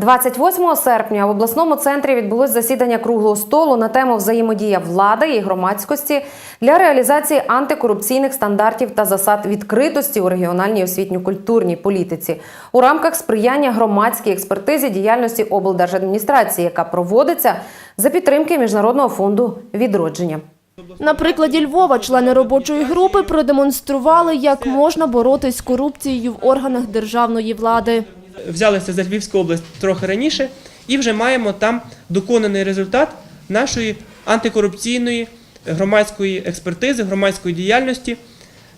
28 серпня в обласному центрі відбулось засідання круглого столу на тему взаємодія влади і громадськості для реалізації антикорупційних стандартів та засад відкритості у регіональній освітньо-культурній політиці у рамках сприяння громадській експертизі діяльності облдержадміністрації, яка проводиться за підтримки міжнародного фонду відродження. На прикладі Львова члени робочої групи продемонстрували, як можна боротись з корупцією в органах державної влади. Взялися за Львівську область трохи раніше і вже маємо там доконаний результат нашої антикорупційної громадської експертизи, громадської діяльності.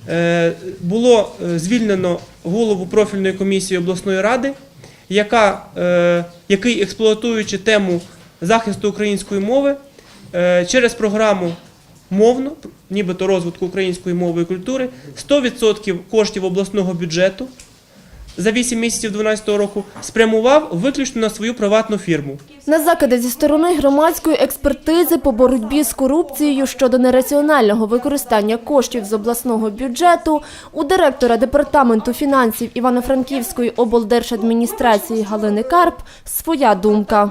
Е, Було е, звільнено голову профільної комісії обласної ради, яка, е, який, експлуатуючи тему захисту української мови, через програму мовну, нібито розвитку української мови і культури, 100% коштів обласного бюджету за 8 місяців 2012 року спрямував виключно на свою приватну фірму. На закиди зі сторони громадської експертизи по боротьбі з корупцією щодо нераціонального використання коштів з обласного бюджету у директора департаменту фінансів Івано-Франківської облдержадміністрації Галини Карп своя думка.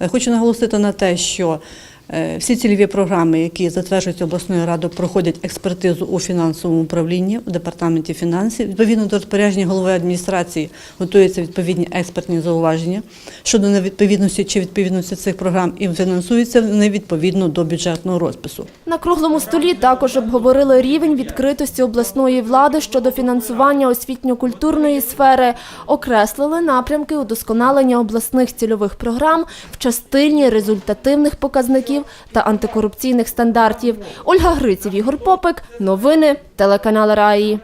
Е, Хочу наголосити на те, що всі цільові програми, які затверджуються обласною радою, проходять експертизу у фінансовому управлінні у департаменті фінансів. Відповідно до розпорядження голови адміністрації готуються відповідні експертні зауваження щодо невідповідності чи відповідності цих програм і фінансуються вони відповідно до бюджетного розпису. На круглому столі також обговорили рівень відкритості обласної влади щодо фінансування освітньо-культурної сфери, окреслили напрямки удосконалення обласних цільових програм в частині результативних показників та антикорупційних стандартів. Ольга Гриців, Ігор Попик. Новини телеканал Раї.